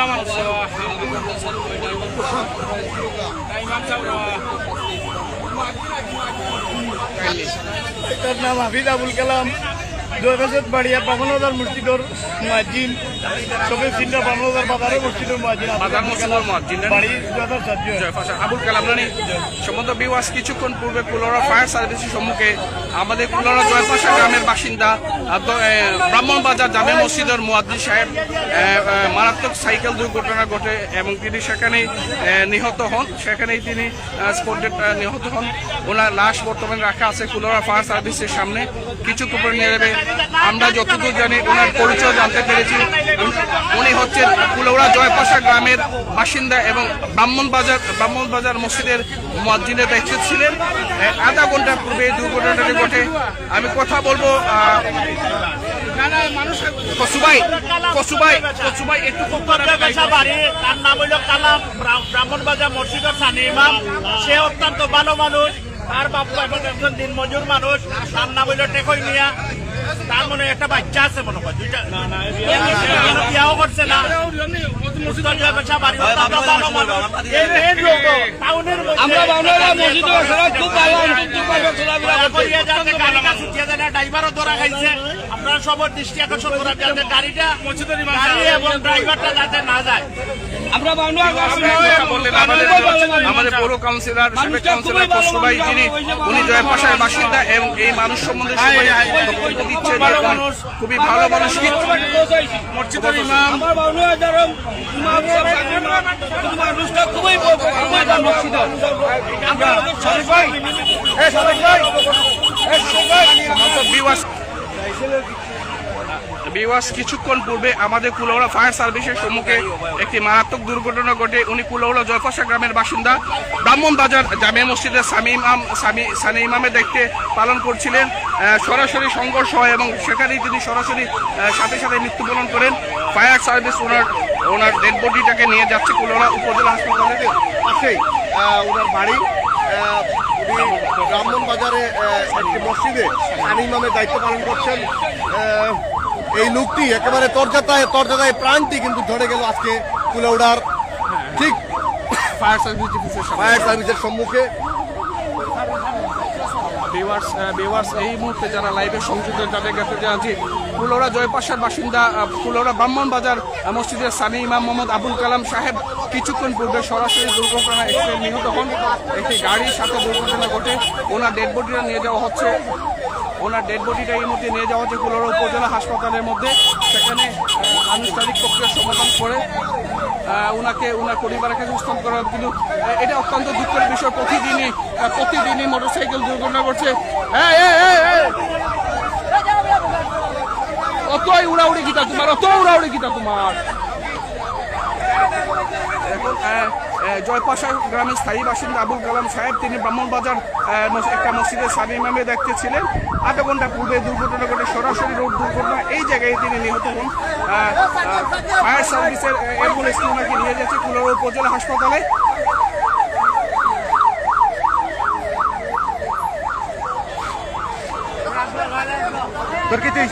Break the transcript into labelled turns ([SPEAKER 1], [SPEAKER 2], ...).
[SPEAKER 1] Bola man so. Dai man so. তার নাম হাফিজ আবুল কালাম দুই বাড়িয়া পাবনাদার মুর্শিদর মাজিন
[SPEAKER 2] বাজার
[SPEAKER 1] বাড়ি
[SPEAKER 2] আবুল কালাম বিওয়াস কিছুক্ষণ পূর্বে কুলোরা ফায়ার সার্ভিসের সম্মুখে আমাদের কুলোরা জয়পাশা গ্রামের বাসিন্দা ব্রাহ্মণবাজার জামে মসজিদের মুয়াদ্দি সাহেব মারাত্মক সাইকেল দুর্ঘটনা ঘটে এবং তিনি সেখানেই নিহত হন। সেখানেই তিনি স্পটে নিহত হন। ওনার লাশ বর্তমানে রাখা আছে কুলোরা ফায়ার সার্ভিসের সামনে। কিছু পরে নিয়ে আমরা যতদূর জানি ওনার পরিচয় জানতে পেরেছি। উনি হচ্ছেন কুলোরা জয়পাশা গ্রামের বাসিন্দা এবং ব্রাহ্মণবাজার ব্রাহ্মণবাজার মসজিদের মসজিদের দায়িত্ব ছিলেন। আধা ঘণ্টা পূর্বে দুর্ঘটনাটি ঘটে। আমি কথা বলব আহ, কসুবাই কসুবাই কসুবাই একটু
[SPEAKER 3] তার নাম হইল কালাম। ব্রাহ্মণবাজার মসজিদের সানি ইমাম। সে অত্যন্ত ভালো মানুষ। তার বাপু একজন দিনমজুর মানুষ। তার নাম হইল টেকই মিয়া। তার মনে একটা বাচ্চা আছে মনে হয় দুইটা। বিয়াও করছে না। ড্রাইভারও ধরা খাইছে। আপনারা সবার দৃষ্টি আকর্ষণ করার যাতে গাড়িটা গাড়ি এবং ড্রাইভারটা যাতে না যায়।
[SPEAKER 2] আমাদের পৌর কাউন্সিলর উনি জয়পাশার বাসিন্দা এবং এই মানুষ সম্বন্ধে উনি খুবই ভালো মানুষ। মসজিদের ইমাম। বিওয়াস বিওয়াস কিছুক্ষণ পূর্বে আমাদের কুলৌড়া ফায়ার সার্ভিসের সম্মুখে একটি মারাত্মক দুর্ঘটনা ঘটে। উনি কুলৌড়া জয়পাশা গ্রামের বাসিন্দা। ব্রাহ্মণবাজার জামে মসজিদের সামি ইমাম স্বামী সানি ইমামের দেখতে পালন করছিলেন। সরাসরি সংঘর্ষ হয় এবং সেখানেই তিনি সরাসরি সাথে সাথে মৃত্যুবরণ করেন। ফায়ার সার্ভিস ওনার ওনার ডেড বডিটাকে নিয়ে যাচ্ছে কুলৌড়া উপজেলা হাসপাতালে।
[SPEAKER 4] পাশেই আহ, ওনার বাড়ি ব্রাহ্মণ বাজারে একটি মসজিদে আনি ইমামের দায়িত্ব পালন করছেন। এই লোকটি একেবারে তরজাতায় তরজাতায় প্রাণটি কিন্তু ধরে গেল আজকে কুলেউড়ার ঠিক।
[SPEAKER 2] ফায়ার সার্ভিস
[SPEAKER 4] ফায়ার সার্ভিসের সম্মুখে।
[SPEAKER 2] ভিউয়ার্স ভিউয়ার্স এই মুহূর্তে যারা লাইভে সংযুক্ত, তাদের কাছে জানাচ্ছি ফুলোরা জয়পাশার বাসিন্দা ফুলোরা ব্রাহ্মণবাজার মসজিদের সানি ইমাম মোহাম্মদ আবুল কালাম সাহেব কিছুক্ষণ পূর্বে সরাসরি দুর্ঘটনা এক্সিডেন্ট নিহত হন। একটি গাড়ির সাথে দুর্ঘটনা ঘটে। ওনার ডেড বডিটা নিয়ে যাওয়া হচ্ছে। ওনার ডেড বডিটা এই মুহূর্তে নিয়ে যাওয়া হচ্ছে ফুলোরা উপজেলা হাসপাতালের মধ্যে। সেখানে আহ, প্রক্রিয়া সমাধান করে ওনাকে ওনার পরিবারের কাছে হস্তান্তর করা কিন্তু এটা অত্যন্ত দুঃখের বিষয়। প্রতিদিনই প্রতিদিনই মোটরসাইকেল দুর্ঘটনা ঘটছে। এই, এই, এই, এই। অতই উড়াউড়ি গীতা তোমার অত উড়াউড়ি গীতা তোমার। এখন জয়পাশা গ্রামের স্থায়ী বাসিন্দা আবুল কালাম সাহেব, তিনি ব্রাহ্মণবাজার একটা মসজিদের স্বামী ইমামে দেখতে ছিলেন আধা ঘণ্টা পূর্বে দুর্ঘটনা ঘটে, সরাসরি রোড দুর্ঘটনা, এই জায়গায় তিনি নিহত হন। ফায়ার সার্ভিসের অ্যাম্বুলেন্স ওনাকে নিয়ে যাচ্ছে কুলার উপজেলা হাসপাতালে।
[SPEAKER 4] তুই